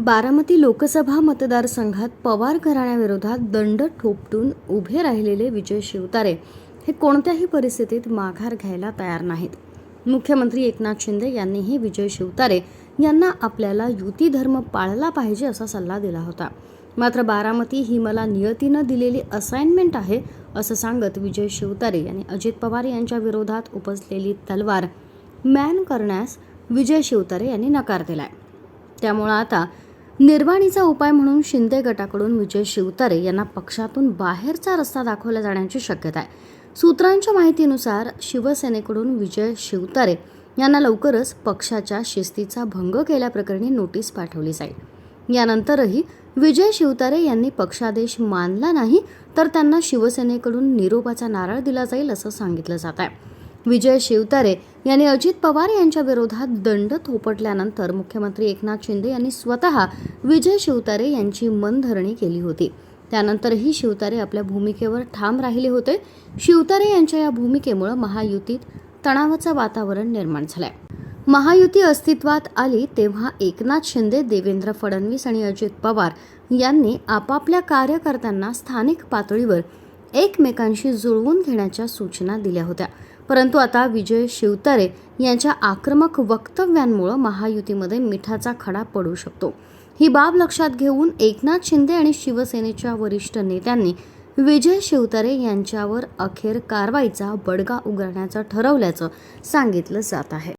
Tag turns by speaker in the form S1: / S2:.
S1: बारामती लोकसभा मतदारसंघात पवार घराण्याविरोधात दंड ठोपटून उभे राहिलेले विजय शिवतारे हे कोणत्याही परिस्थितीत माघार घ्यायला तयार नाहीत. मुख्यमंत्री एकनाथ शिंदे यांनीही विजय शिवतारे यांना आपल्याला युती धर्म पाळला पाहिजे असा सल्ला दिला होता. मात्र बारामती ही मला नियतीनं दिलेली असाइनमेंट आहे असं सांगत विजय शिवतारे यांनी अजित पवार यांच्या विरोधात उपसलेली तलवार मॅन करण्यास विजय शिवतारे यांनी नकार दिलाय. त्यामुळं आता निर्वाणीचा उपाय म्हणून शिंदे गटाकडून विजय शिवतारे यांना पक्षातून बाहेरचा रस्ता दाखवला जाण्याची शक्यता आहे. सूत्रांच्या माहितीनुसार शिवसेनेकडून विजय शिवतारे यांना लवकरच पक्षाच्या शिस्तीचा भंग केल्याप्रकरणी नोटीस पाठवली जाईल. यानंतरही विजय शिवतारे यांनी पक्षादेश मानला नाही तर त्यांना शिवसेनेकडून निरोपाचा नारळ दिला जाईल असं सांगितलं जात आहे. विजय शिवतारे यांनी अजित पवार यांच्या विरोधात दंड थोपटल्यानंतर मुख्यमंत्री एकनाथ शिंदे यांनी स्वतः विजय शिवतारे यांची मनधरणी केली होती. त्यानंतरही शिवतारे आपल्या भूमिकेवर ठाम राहिले होते. शिवतारे यांच्या या भूमिकेमुळे महायुतीत तणावाचं वातावरण निर्माण झालंय. महायुती अस्तित्वात आली तेव्हा एकनाथ शिंदे देवेंद्र फडणवीस आणि अजित पवार यांनी आपापल्या कार्यकर्त्यांना स्थानिक पातळीवर एकमेकांशी जुळवून घेण्याच्या सूचना दिल्या होत्या. परंतु आता विजय शिवतारे यांच्या आक्रमक वक्तव्यांमुळं महायुतीमध्ये मिठाचा खडा पडू शकतो. ही बाब लक्षात घेऊन एकनाथ शिंदे आणि शिवसेनेच्या वरिष्ठ नेत्यांनी विजय शिवतारे यांच्यावर अखेर कारवाईचा बडगा उगारण्याचं ठरवल्याचं सांगितलं जात आहे.